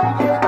Bye.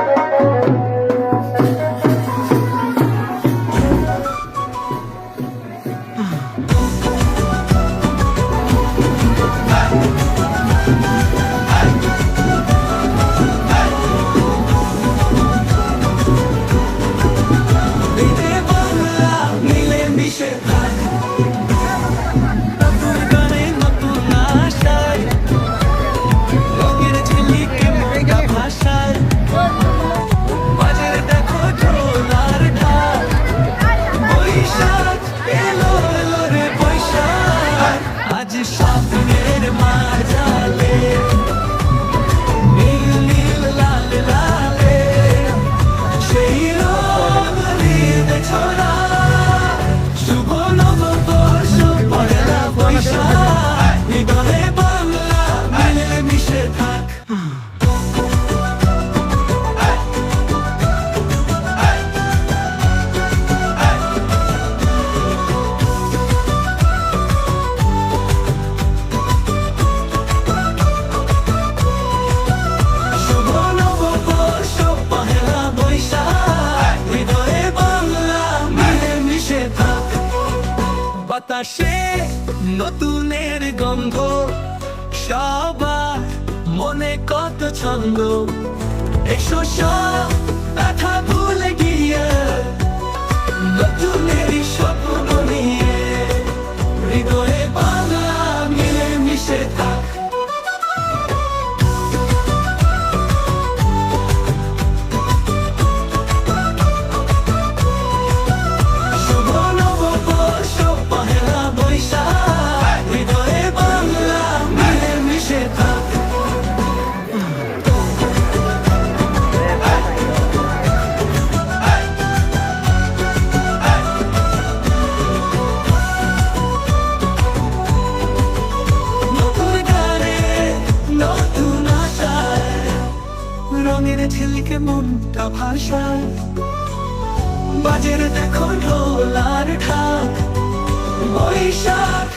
বাতাসে নতুনের গন্ধ। সবার মনে কত ছন্দ। এসো সব কথা ভুলে গিয়ে নতুনের থেকে মনটা ভাষা বাজারে দেখো ঢোলার ঠাক বৈশাখ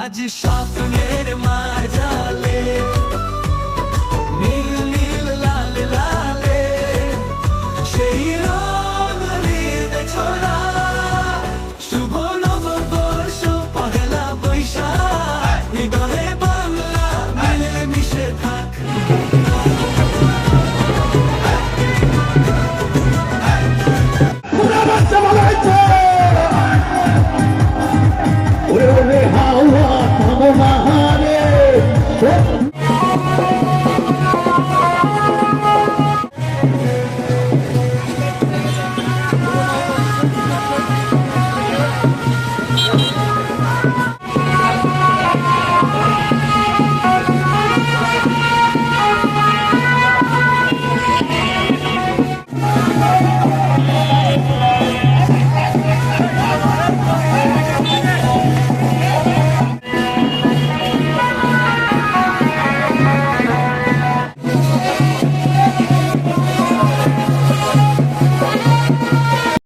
আজ স্বপ্নের মাঝালে